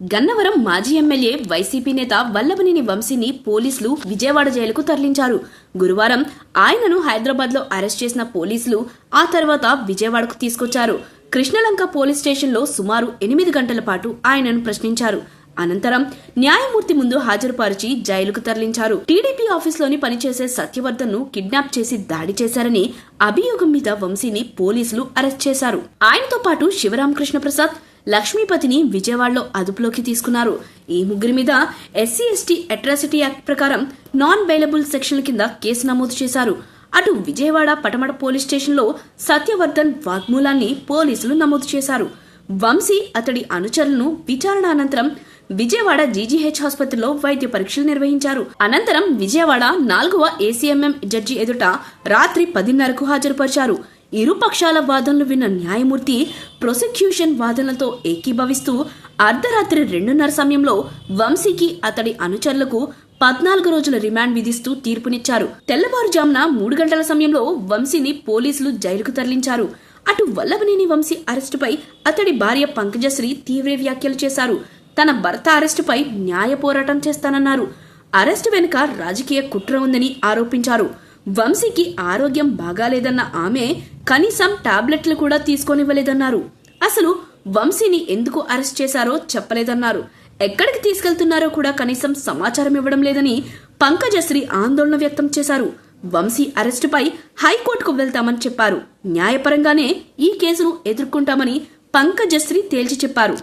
గన్నవరం మాజీ MLA YCP నేత వల్లభనేని వంశీని పోలీసులు విజయవాడ జైలుకు తరలించారు. గురువారం ఆయనను హైదరాబాద్లో అరెస్ట్ చేసిన పోలీసులు ఆ తర్వాత విజయవాడకు తీసుకొచ్చారు. కృష్ణలంక పోలీస్ స్టేషన్లో సుమారు ఎనిమిది గంటల పాటు ఆయనను ప్రశ్నించారు. అనంతరం న్యాయమూర్తి ముందు హాజరుపరిచి జైలుకు తరలించారు. టీడీపీ ఆఫీస్లోని పనిచేసే సత్యవర్ధన్ను కిడ్నాప్ చేసి దాడి చేశారని అభియోగం మీద వంశీని పోలీసులు అరెస్ట్ చేశారు. ఆయనతో పాటు శివరామకృష్ణ ప్రసాద్ లక్ష్మీపతిని విజయవాడలో అదుపులోకి తీసుకున్నారు. ఈ ముగ్గురి మీద ఎస్సీ ఎస్టీ అట్రాసిటీ యాక్ట్ ప్రకారం నాన్ బెయిలబుల్ సెక్షన్ల కింద కేసు నమోదు చేశారు. అటు విజయవాడ పటమడ పోలీస్ స్టేషన్లో సత్యవర్ధన్ వాగ్మూలాన్ని పోలీసులు నమోదు చేశారు. వంశీ అతడి అనుచరులను విచారణ అనంతరం విజయవాడ జీజీహెచ్ ఆసుపత్రిలో వైద్య పరీక్షలు నిర్వహించారు. అనంతరం విజయవాడ నాలుగవ ఏసీఎంఎం జడ్జి ఎదుట రాత్రి పదిన్నరకు హాజరుపరిచారు. ఇరుపక్షాల వాదనలు విన్న న్యాయమూర్తి ప్రొసిక్యూషన్ వాదనలతో ఏకీభవిస్తూ అర్ధరాత్రి రెండున్నర సమయంలో వంశీకి అతడి అనుచరులకు పద్నాలుగు రోజుల రిమాండ్ విధిస్తూ తీర్పునిచ్చారు. తెల్లవారుజామున మూడు గంటల సమయంలో వంశీని పోలీసులు జైలుకు తరలించారు. అటు వల్లభనేని వంశీ అరెస్టుపై అతడి భార్య పంకజశ్రీ తీవ్ర వ్యాఖ్యలు చేశారు. తన భర్త అరెస్టుపై న్యాయ పోరాటం చేస్తానన్నారు. అరెస్టు వెనుక రాజకీయ కుట్ర ఉందని ఆరోపించారు. వంశీకి ఆరోగ్యం బాగాలేదన్న ఆమె కనీసం టాబ్లెట్లు కూడా తీసుకోనివ్వలేదన్నారు. అసలు వంశీని ఎందుకు అరెస్ట్ చేశారో చెప్పలేదన్నారు. ఎక్కడికి తీసుకెళ్తున్నారో కూడా కనీసం సమాచారం ఇవ్వడం లేదని పంకజశ్రీ ఆందోళన వ్యక్తం చేశారు. వంశీ అరెస్టుపై హైకోర్టుకు వెళ్తామని చెప్పారు. న్యాయపరంగానే ఈ కేసును ఎదుర్కొంటామని పంకజశ్రీ తేల్చి చెప్పారు.